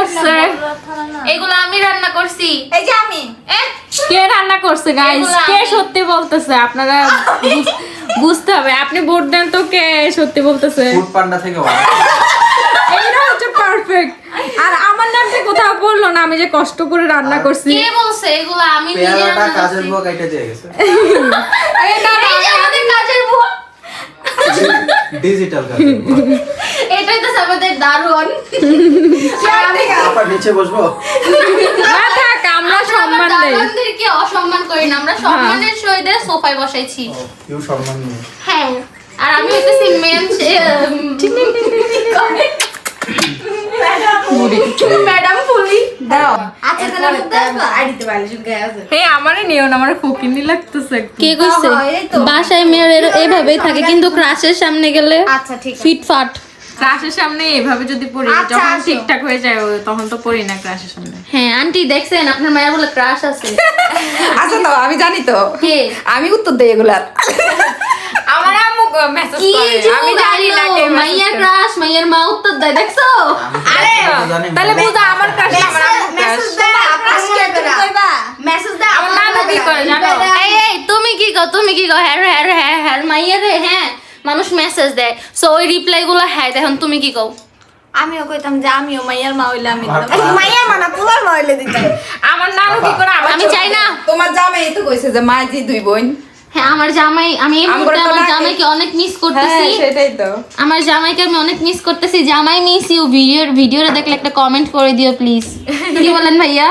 করছে? এগুলো আমি রান্না করছি। এই যে আমি। কে রান্না করছে গাইস কে সত্যি বলতেছে? আপনারা বুঝতে হবে। আপনি ভোট দেন তো কে সত্যি বলতেছে? ফুড পান্ডা থেকে এইটা হচ্ছে পারফেক্ট আর আমার নামটা কোথাও বলল না আমি যে কষ্ট করে রান্না করছি। কে বলছে? এগুলো আমি নিজে পেয়ারাটা রান্না কাজের বুয়া কাইটা দিয়ে গেছে। এই আমাদের কাজের বুয়া। ডিজিটাল বুয়া। এটাই তো আমাদের দারুণ। আবার নিচে বসবো? না থাক আমরা সম্মান দেই। দারুণদেরকে অসম্মান করি না আমরা সম্মানের সহিত সোফায় বসাইছি। কেউ সম্মান নেই। হ্যাঁ আর আমি হইতেছি মেন ম্যাডাম ফুলি দাও। আচ্ছা তাহলে আইডিতে পারলে শুনকে আছে হে আমারে নিও না আমারে ফকিনি লাগতেছে কে কইছে? হ্যাঁ, তো। বাসায় মেয়ের এইভাবেই থাকে কিন্তু ক্রাশের সামনে গেলে আচ্ছা ঠিক আছে। ফিটফাট। ক্লাসের সামনে এভাবে যদি পড়ি আচ্ছা, যখন ঠিকঠাক হয়ে যায় তখন তো পড়ি না ক্লাসের সামনে। হ্যাঁ আন্টি দেখছেন আপনার মায়ের বলে ক্রাশ আছে। আচ্ছা তো আমি জানি তো। আমি উত্তর দেই এগুলার। আমার আম্মু মেসেজ করে আমি জানি না কে মাইয়ার ক্রাশ মাইয়ার মা উত্তর দেয় দেখছ? আরে তাহলে বুঝা আমার কাছে আমার আম্মু মেসেজ crush। ক্রাশ কে কইবা মেসেজ দাও আমার নানু কি করে জানো? এই এই তুমি কি কও তুমি কি কও হ্যাঁ হ্যাঁ হ্যাঁ হ্যাঁ মাইয়া রে হ্যাঁ। মানুষ মেসেজ দেয়। সো ওই রিপ্লাই গুলো হ্যাঁ এখন তুমি কি কও? আমিও কইতাম যে আমিও মাইয়ার মা হইলে আমি আমার। মাইয়ার মা না পুলার মা হইলে দিতাম। আমার নানু কি করে আমার আমি চাই না। তোমার জামাই তো কইছে যে মাঝি দুই বোন। হ্যাঁ আমার জামাই আমি এই আমার মুহূর্তে আমার জামাইকে অনেক মিস হ্যাঁ করতেছি সেটাই তো। আমার জামাইকে আমি অনেক মিস করতেছি। জামাই মিস ইউ ভিডিওর ভিডিওটা দেখলে একটা কমেন্ট করে দিও প্লিজ কি বলেন ভাইয়া?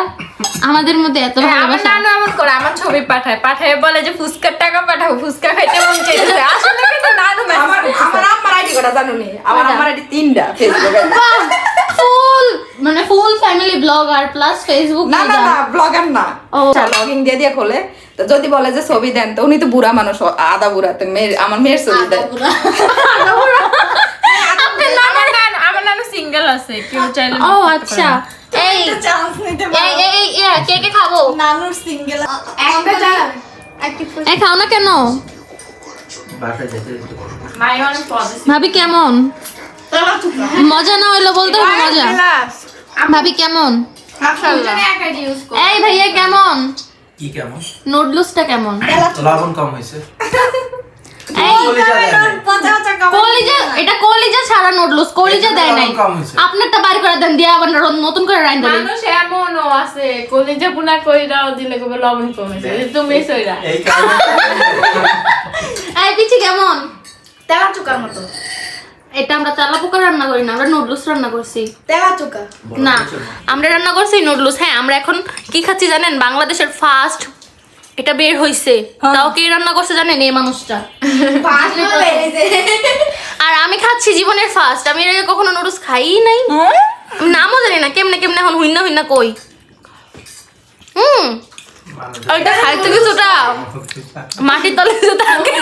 আমাদের মধ্যে এত হ্যাঁ, আমার ভালোবাসা। নানু এমন করে আমার ছবি পাঠায়। পাঠায় বলে যে ফুচকার টাকা পাঠাও ফুচকা খাইতে মন চাইছে আসলে কিন্তু নানু আমার আমার আম্মার আইডি করা জানো নি? আমার আম্মার আইডি তিনটা ফেসবুকে ফুল মানে full family blogger plus Facebook না না না ব্লগার না। ও। দিয়ে দিয়ে খোলে। তো যদি বলে যে ছবি দেন তো উনি তো বুড়া মানুষ আদা বুড়া। তো মেয়ের আমার মেয়ের ছবি নানু সিঙ্গেল আছে কেউ চাইলে ও আচ্ছা। এই এই এই এই কে কে খাব? নানুর সিঙ্গেল একটা খাও না কেন? ভাবি কেমন? মজা না হইল বলতে হবে মজা। ভাবি কেমন? এই ভাইয়া কেমন? কি কেমন? নুডলসটা লবণ কম হয়েছে। এটা কলিজা ছাড়া নুডলস কলিজা দেয় নাই। আপনারটা বাইর করে দেন দিয়ে আবার নতুন করে রাইন দেবেন মানুষ এমনও আছে কলিজা পুনা কইরাও দিলে কবে লবণ কমেছে তুমি সইরা। এই কারণে এটা আমরা তেলা পোকা রান্না করি না আমরা নুডলস রান্না করছি। তেলা চুকা না আমরা রান্না করছি নুডলস হ্যাঁ আমরা এখন কি খাচ্ছি জানেন? বাংলাদেশের ফার্স্ট এটা বের হইছে। তাও কে রান্না করছে জানেন? এই মানুষটা। আর আমি খাচ্ছি জীবনের ফার্স্ট আমি এর আগে কখনো নুডলস খাই নাই। নামও জানি না কেমনে কেমনে এখন হুইনা হুইনা কই। হুম। ওইটা খাইতে কিছুটা মাটির তলে থাকে